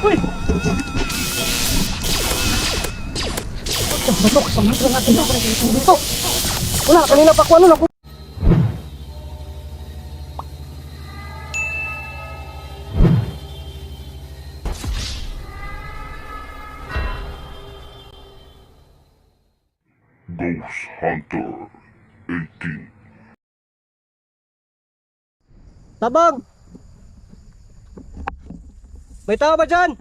Uy! Batok, samahan ko natin ako dito. Wala, kanina pa ko ano Tabang! May tao ba dyan?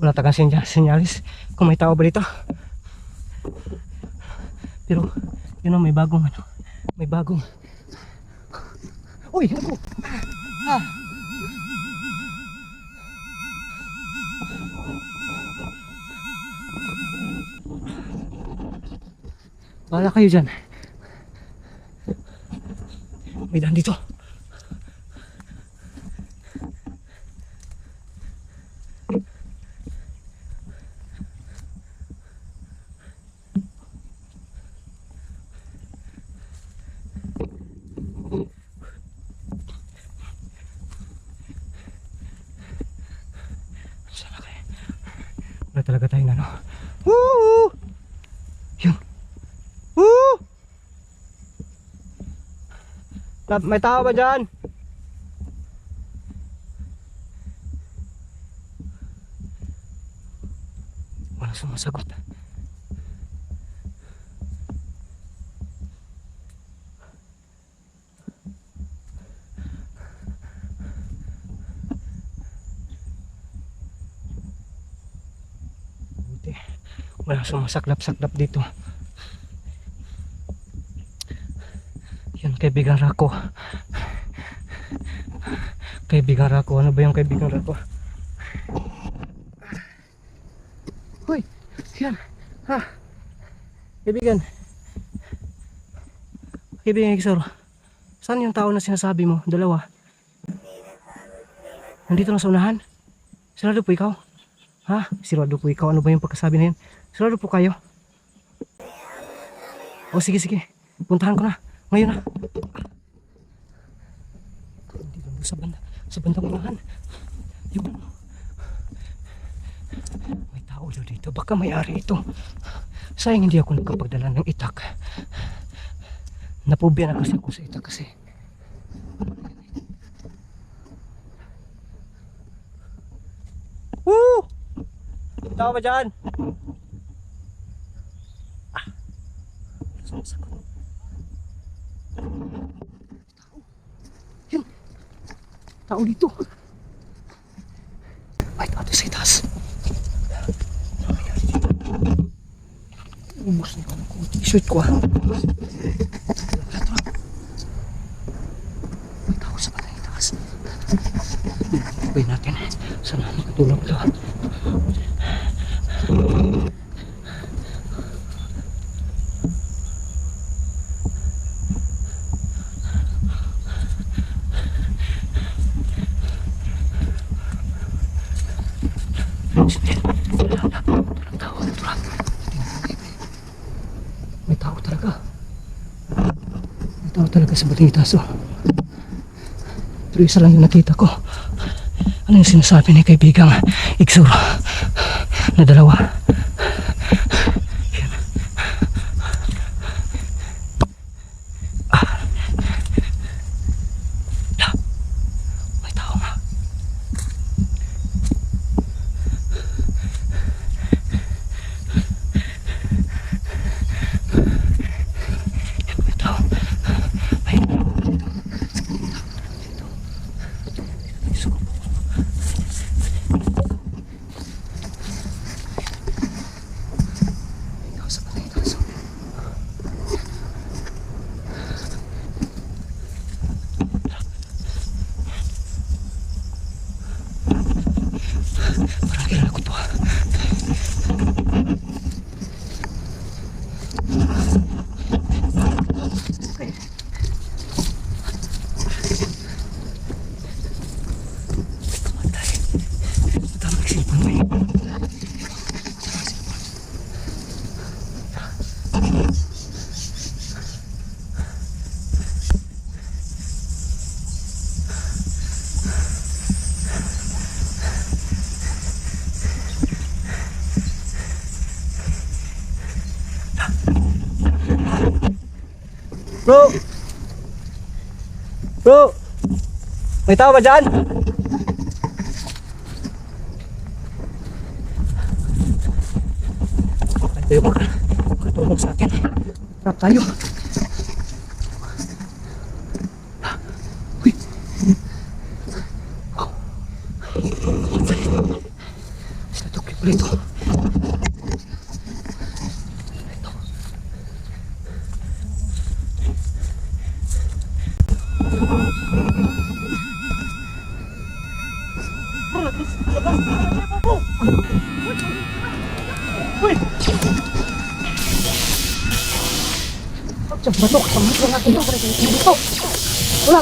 Wala tagang sinya- sinyalis kung may tao ba dito. Pero, yun know, may bagong ano, may bagong. Uy, ako! Bahala kayo dyan. May daan dito. Saan na kayo? Wala talaga tayong ano. Woo! Yun. Woo! Na- May tao ba dyan? Walang sumasagot. Buti. Walang sumasaklap-saklap dito. Kaibigan Rako. Kaibigan Rako. Ano ba yung kaibigan Rako? Hoy! Yan! Ha! Kaibigan. Kaibigan Igsor. Saan yung tao na sinasabi mo? Dalawa. Nandito na sa unahan? Sarado po ikaw? Ha? Sarado po ikaw. Ano ba yung pagkasabi na yun? Sarado po kayo? O sige sige. Puntahan ko na. Ngayon na. Hindi lang sa banda. Sa bandang unahan. Yung ano. May tao daw dito. Baka may-ari ito. Sayang hindi ako nakapagdala ng itak. Napubya na kasi ako sa itak kasi. Woo! Tao ba dyan? Ah. Sumasagot. Yun. Tao dito. May tao sa itaas. Ubus na ako ng t-shirt ko ah. May sa batang itaas. Sabay natin. Sana makatulong ito. May tao talaga. May tao talaga sa bating itaas oh. Pero isa lang yung nakita ko. Ano yung sinasabi ni kaibigang Igsur na dalawa? Yan. Ah. La. May tao nga. May tao. May tao. Suko po. Bro! Bro! May tao ba dyan? Ay, tayo maka, makatulong sa akin. Tap tayo.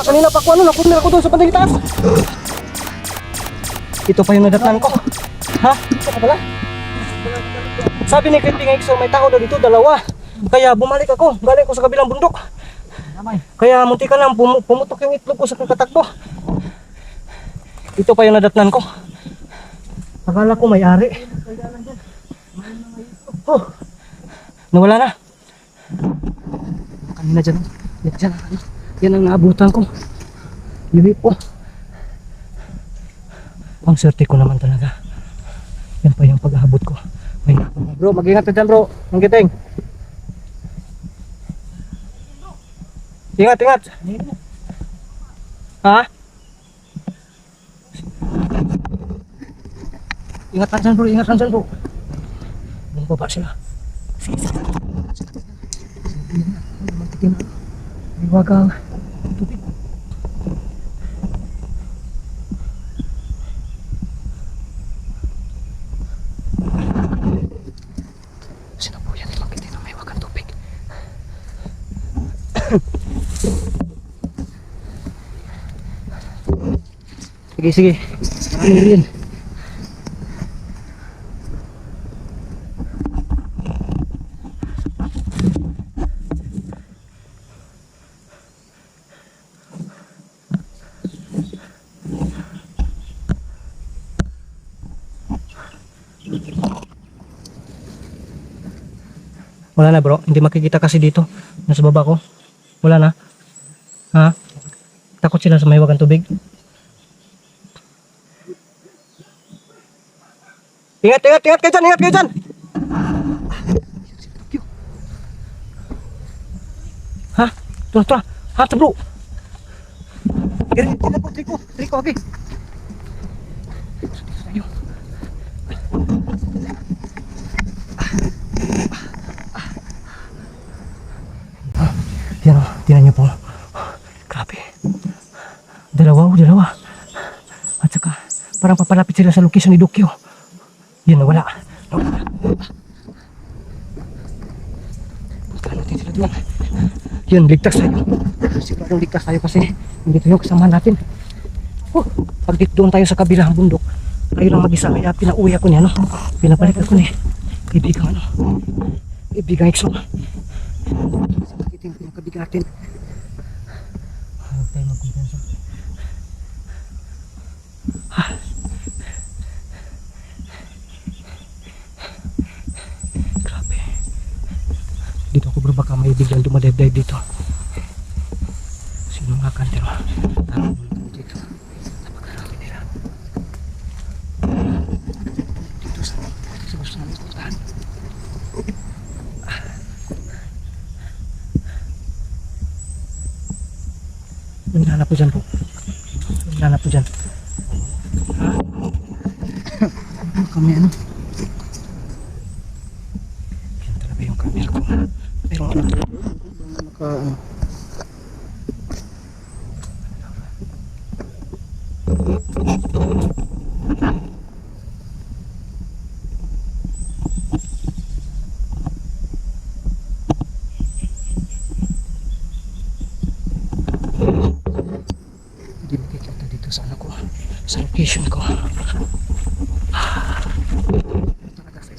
Kanina pa ako ano, napunir ako doon sa bandang itaas. Ito pa yung nadatnan ko. Ha? Ito ka pala? Sabi ni Creeping Exo, may tao daw dito, dalawa. Kaya bumalik ako, galing ko sa kabilang bundok. Kaya munti ka lang, pum- pumutok yung itlog ko sa kakatakbo. Ito pa yung nadatnan ko. Akala ko may-ari. Oh, nawala na. Kanina dyan. Yan, dyan. Ano, Yan ang naabutan ko. Yung po. Ang swerte ko naman talaga. Yan pa yung pag-aabot ko. May bro, mag-ingat ka dyan bro. Ang giting. Ingat, ingat. Ha? Ingat lang dyan bro, ingat lang dyan bro. Bumaba sila. Sige, sige. Matikim. Liwagang tubig. Sinabuyan ni Magitin sige, sige. Marami rin. Wala na bro, hindi makikita kasi dito. Nasa baba ko. Wala na. Ha? Takot sila sa may wagang tubig. Ingat, ingat, ingat kayo dyan, ingat kayo dyan! Ha? Ito, ito. Ha, bro. Kiri po, triko, triko, okay. Ayun. Yan o, tinan niyo po. Grabe. Dalawa o, dalawa. At saka, parang papalapit sila sa location ni Dokyo. Yan, nawala. Nawala. Punta natin sila doon. Yan, ligtas tayo. Siguradong ligtas tayo kasi hindi tayo kasama natin. Oh, pag doon tayo sa kabilang bundok, tayo lang mag-isa. Kaya pinauwi ako niya, no? Pinabalik ako ni kaibigan, ano? Kaibigan Exo. Sakit yung pinakabigatin. Huwag tayo magkumpensa. Ah. Grabe. Dito ako bro baka may biglang dumadayday dito. Sino mga kantero? Tama mo lang dito. Napakarami nila. Dito sa gusto namin puntahan. Nanap po dyan po. Nanap po dyan. Kami ano? Yan talaga yung camera ko. Pero ano? Naka ano? Hindi makikita dito sa ano ko. Sa location ko. Talaga sa.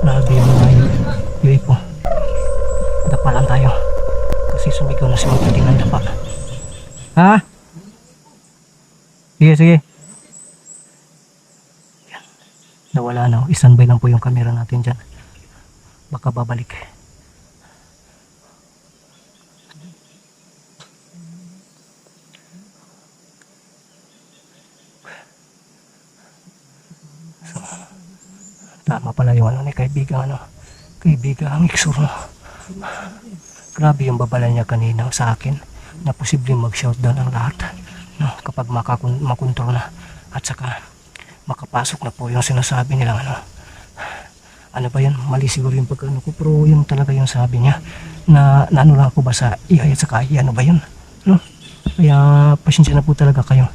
Grabe yung mga po. Dapa lang tayo. Kasi sumigaw na si Magdating ng dapa. Ha? Sige, sige. Nawala na. Isanbay lang po yung camera natin dyan. Baka babalik. So, tama pala yung ano ni kaibigan ano. Kaibigan ang iksuro. Grabe yung babala niya kanina sa akin na posibleng mag-shutdown ang lahat no, kapag makontrol na at saka makapasok na po yung sinasabi nilang ano ano ba yan? Mali siguro yung pagkano ko pero yun talaga yung sabi niya na, na ano lang ako ba sa ihay at saka ihay ano ba yun? No? kaya pasensya na po talaga kayo.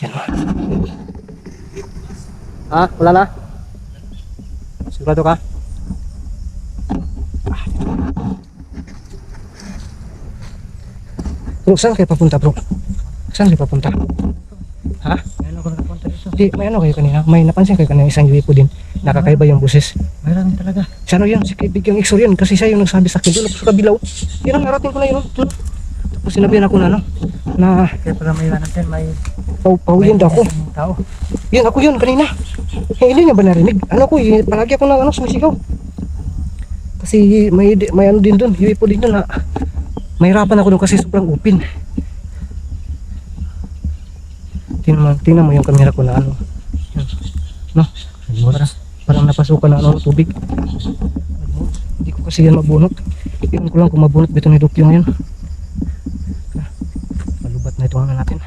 Yan o. Ha? Wala na? Sigurado ka? Bro, saan kayo papunta bro? Saan kayo papunta? Ha? Ngayon ako nakapunta dito. Di, may ano kayo kanina? May napansin kayo kanina isang UFO din. Nakakaiba yung boses. Mayroon talaga. Si ano yun? Si kaibigang Ixor yun. Kasi siya yung nagsabi sa akin. Doon sa kabilaw. Yun ang narating ko na yun. Doon. Tapos sinabihan ako na ano. Na Kaya pala may natin may paw pawin daw ako. tao. Yun ako yun kanina. Eh, hindi niya ba narinig? Ano ko, eh, palagi ako na ano, sumisigaw. Kasi may, may ano din doon, UFO din doon na mahirapan ako doon kasi sobrang open. Tingnan mo, tingnan mo yung camera ko na ano. Yan. No? Parang, parang napasukan na ano, ng tubig. Hindi ko kasi yan mabunot. Tingnan ko lang kung mabunot dito ni Dokyo ngayon. Malubat na ito ano natin.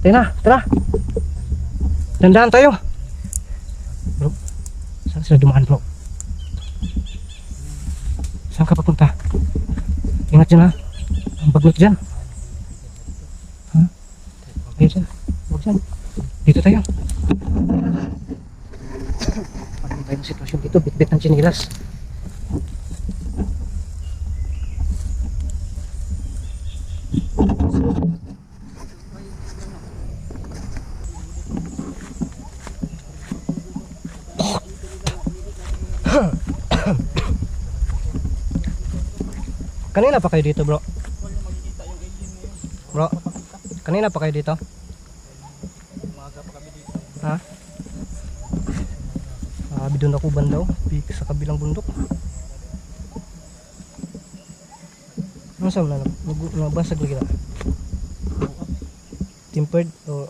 Tara na, tara. Dandahan tayo. Bro, saan sila dumaan bro? Saan ka papunta? Ingat dyan ha. Bagnot dyan. Ha? Ayun dyan. Huwag dyan. Dito tayo. Ano ba yung sitwasyon dito? Bit-bit ng chinilas. Kanina pa kayo dito bro? Bro, kanina pa kayo dito? Ha? Ah, doon ako bandaw, pi- sa kabilang bundok. Ano sa mga nabasag lagi na? Tempered o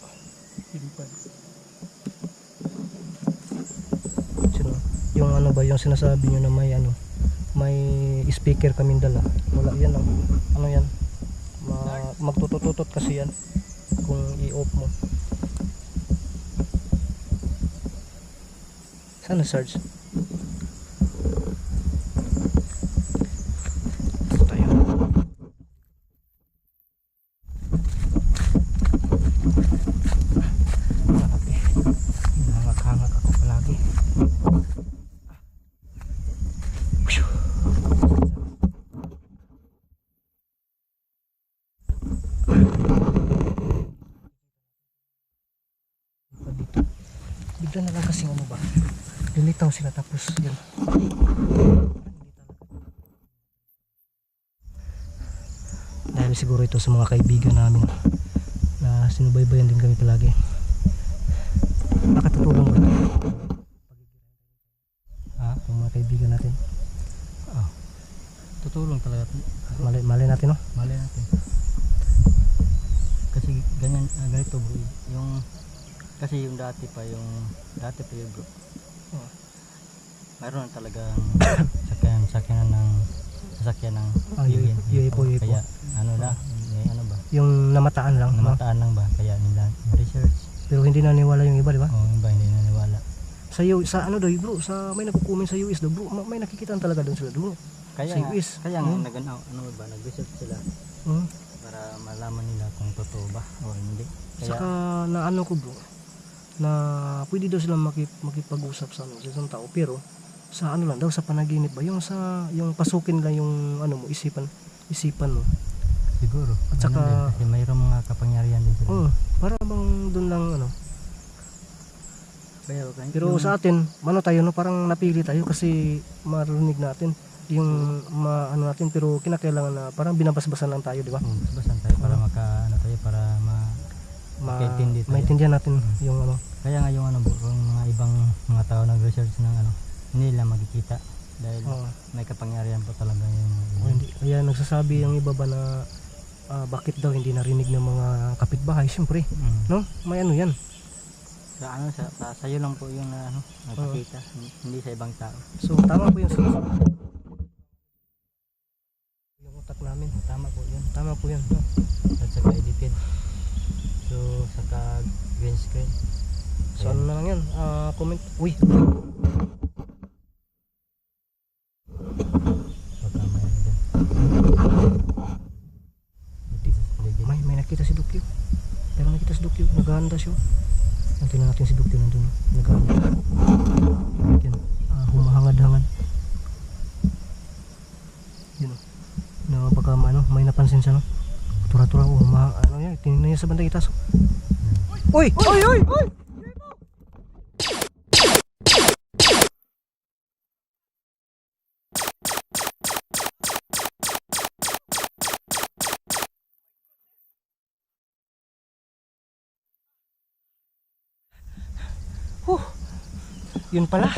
Sino? Yung ano ba yung sinasabi nyo na may ano may speaker kaming dala wala yan ang ano yan magtutututot kasi yan kung i-off mo. Sana Sarge Ito tayo Grabe. Hangak-hangak ako palagi. Phew. Dito. Bigla na lang kasi ano ba? Lumitaw sila tapos yun. Dahil siguro ito sa mga kaibigan namin na sinubaybayan din kami palagi. Nakatutulong ba? Ha? Ang mga kaibigan natin. Tutulong talaga. Mali, mali natin no? Mali natin. Kasi ganyan, ah, ganito bro. Yung, kasi yung dati pa yung, dati pa yung bro. Oh. Mayroon talagang sakyan, sakyan ng, sasakyan ng Ah, UFO, UFO, UFO. Kaya, ano na, may ano ba? Yung namataan lang. Namataan lang ba? Kaya nila research. Pero hindi naniwala yung iba, di ba? O, yung iba hindi naniwala. Sa U- sa ano daw, bro, sa may nagko-comment sa US daw, bro, ma- may nakikita talaga doon sila, bro. Kaya Sa US. kaya nga, Hmm. nag, ano, ano ba, nag-research sila Hmm. para malaman nila kung totoo ba o hindi. Kaya, Saka na ano ko, bro, na pwede daw sila makip, makipag-usap sa ano, sa isang tao, pero sa ano lang daw, sa panaginip ba, yung sa, yung pasukin lang yung ano mo, isipan, isipan mo. siguro. At saka- din, kasi mayroong mga kapangyarihan din sila. Oo, para bang doon lang ano. Kaya, Pero sa atin, ano tayo, no, parang napili tayo kasi marinig natin. yung ma, ano natin pero kinakailangan na parang binabasbasan lang tayo, di ba? Hmm, basan tayo para Oo. maka Ma, Makaintindi tayo. maintindihan natin yung ano. kaya nga yung ano bro, yung mga ibang mga tao nag-research ng ano hindi nila makikita dahil Oo. may kapangyarihan po talaga yung O hindi, kaya nagsasabi ang iba ba na ah, bakit daw hindi narinig ng mga kapitbahay? Siyempre, Mm. no? May ano yan. sa ano sa, sa sayo lang po yung na, ano nakikita hindi sa ibang tao So, tama po yung sinasabi. Yung utak namin, tama po yun. Tama po yun. no? at saka edited so saka green screen So, ano na lang yan? Ah, comment. Uy, may may, nakita si Dukyo. Pero nakita si Dukyo, naghahanda siya. Tingnan natin si Dukyo nandun. Naghahanda. Yan. Ah, humahangad-hangad. Yun. Na baka ano, may napansin siya no. Tura-tura oh, ma ano yan, tingnan niya sa banda itaso. Uy! Uy! Uy! Uy! Huh. Yun pala.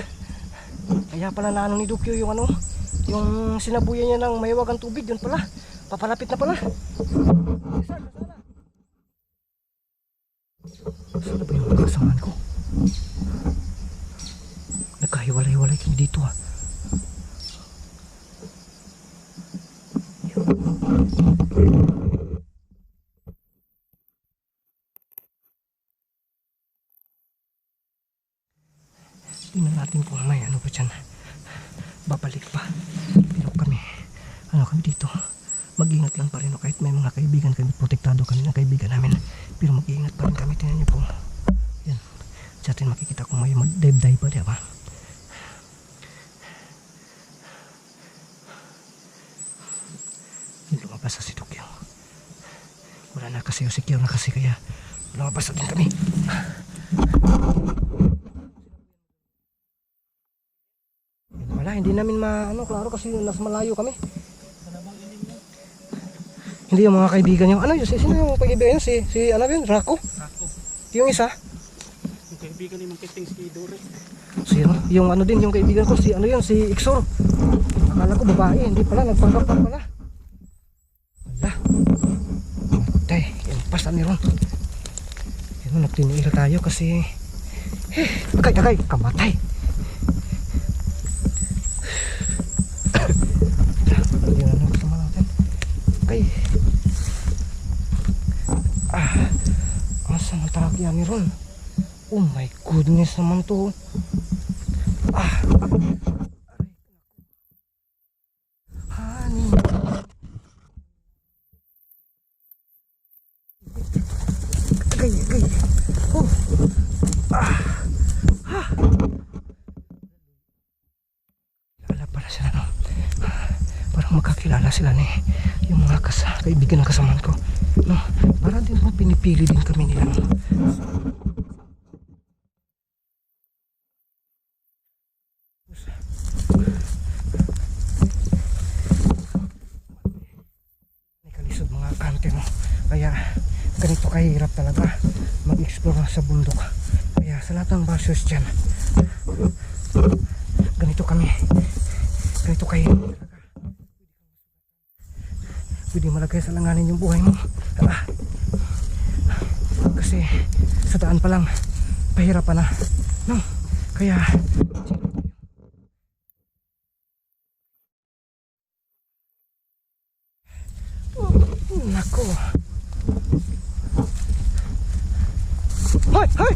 Kaya pala naano ni Dukyo yung ano, yung sinabuyan niya ng mayawagang tubig, yun pala. Papalapit na pala. Saan na ba yung kasamaan ko? Nagkahiwalay-walay kami dito ah. Tingnan natin kung may ano pa dyan. Babalik pa. Pero kami, ano kami dito. Mag-ingat lang pa rin. Kahit may mga kaibigan kami, protektado kami ng kaibigan namin. Pero mag-ingat pa rin kami. Tingnan niyo po. Yan. Sa atin makikita kung may mag-dive-dive pa, di ba? Yung lumabas sa si Tokyo. Wala na kasi, secure na kasi kaya lumabas din kami. Wala, hindi namin maano, klaro kasi nasa malayo kami. Hindi yung mga kaibigan niyo. Ano yun? Si, sino yung kaibigan niyo? Si, si ano yun? Rako? Ako, Yung isa? yung kaibigan ni Mangkiting si Dore. Si ano? Yung ano din, yung kaibigan ko, si ano yun? Si Ixor. Akala ko babae, hindi pala. Nagpanggap pa pala. Wala. Tay, yung pasta ni Ron. Yan, nagtiniil tayo kasi... Eh, agay, agay, kamatay. Yan ano kasama natin. Okay. Ah, asa ang takyan ni Ron? Oh my goodness naman to. Ah. Honey. Agay, agay. Oh. Ah. Ah. Kilala pala sila no. Parang magkakilala sila ni yung mga kas kaibigan ng kasamaan ko. No, para din po pinipili din kami nila. No? May kalisod mga kante no. Kaya ganito kahirap talaga mag-explore sa bundok. Kaya sa lahat ng bashers dyan, ganito kami. Ganito kahirap talaga. Pwede malagay sa langanin yung buhay mo. Ah. Kasi sa daan pa lang, pahirapan na. No? Kaya, Nako. Hoy, hoy!